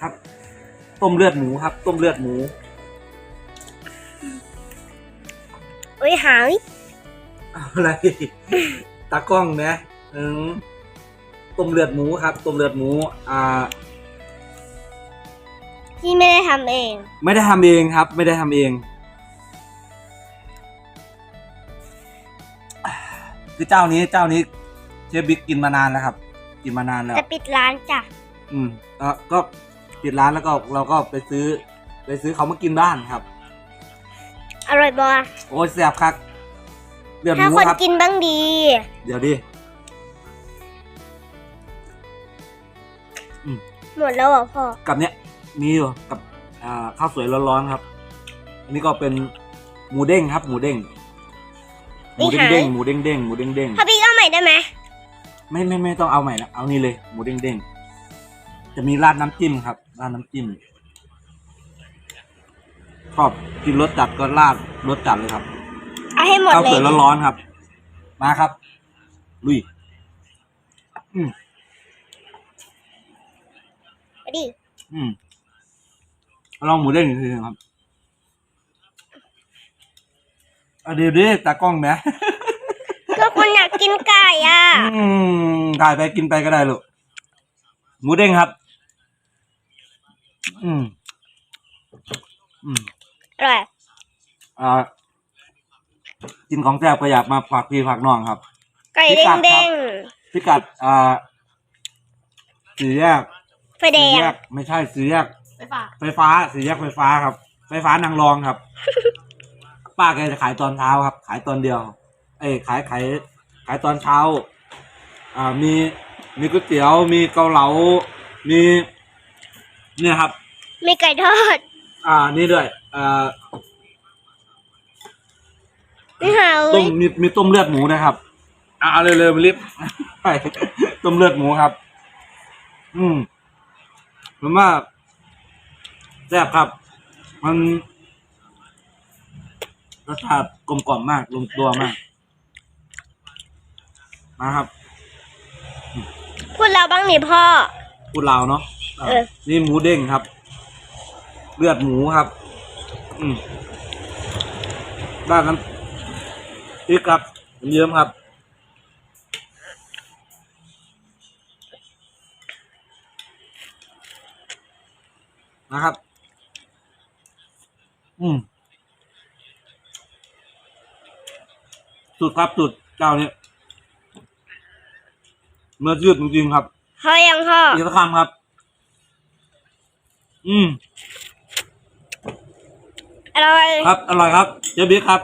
ครับ ต้มเลือดหมูครับ ต้มเลือดหมูอุ้ยหายอะไรตากล้องนะอืมต้มเลือดหมูครับต้มเลือดหมู อ่าที่ไม่ได้ทำเอง ไม่ได้ทำเองครับ ไม่ได้ทำเอง คือเจ้านี้เจ้านี้เชฟบิ๊กกินมานานแล้วครับ กินมานานแล้ว จะปิดร้านจ้ะ อืมก็ก็ ปิดร้านแล้วก็เราก็ไปซื้อ ไปซื้อเขามากินบ้านครับ อร่อยบอโอ้ยแซ่บคักเลือดหถ้ามูคนครับ กินบ้างดี เดี๋ยวดิหมดแล้วเหรอพ่อ กับเนี้ยมีอยู่กับอ่าข้าวสวยร้อนๆครับ อันนี้ก็เป็นหมูเด้งครับ หมูเด้งหมูเด้งเด้งหมูเด้งเด้งหมูเด้งเด้งพ่อพี่ก็ใหม่ได้ไหมไม่ไม่ไม่ต้องเอาใหม่นะเอานี่เลยหมูเด้งเด้ง จะมีราดน้ำจิ้มครับ ราดน้ำจิ้มชอบกินรสจัดก็ราดรสจัดเลยครับเอาให้หมดข้าวเลสวยยร้อนๆครับ มาครับ ลุยอืมไปดิ อืมลองหมูเด้งอีกทีหนึงครับเอาเดี๋ยวดิตากล้องนะ ก็คนอยากกินไก่อะ อืมถ่ายไปกินไปก็ได้ลูกหมูเด้งครับ อืม อืม อร่อย อ่า กินของแซ่บก็อยากมาฝากพี่ฝากน้องครับ ไก่พิกัดครับเด้งพิกัด อ่าสี่แยกๆไฟแดสี่งแยกไม่ใช่สี่แยก ไปฝากไฟฟ้าสี่แยกไฟฟ้าครับ ไฟฟ้านางรองครับ ป้าแกจะขายตอนเช้าครับ ขายตอนเดียว เอ้ยขายขายขายตอนเช้า อ่ามีมีก๋วยเตี๋ยวมีเกาเหลา มี เนี่ยครับ มีไก่ทอด อ่า นี่ด้วยอ่าไม่หาต้มมีมีต้มเลือดหมูนะครับ อ่าเอาเร็วๆรีบไปต้มเลือดหมูครับ อืมผมว่าแซ่บครับ มันรสชาติกลมกล่อมมาก ลงตัวมาก มาครับ พูดเราบ้างนี่พ่อ พูดลาวเนาะอะเออ นี่หมูเด้งครับ เลือดหมูครับ อืมด้านนั้นพริกครับเยิ้มครับ นะครับ อืมสุดครับสุดเจ้านี้เมื่อยืดจริงๆครับพ่อยังพ่ออีกสักคำครับ อืม อร่อย ครับ อร่อยครับ เจ๊บิ๊กครับ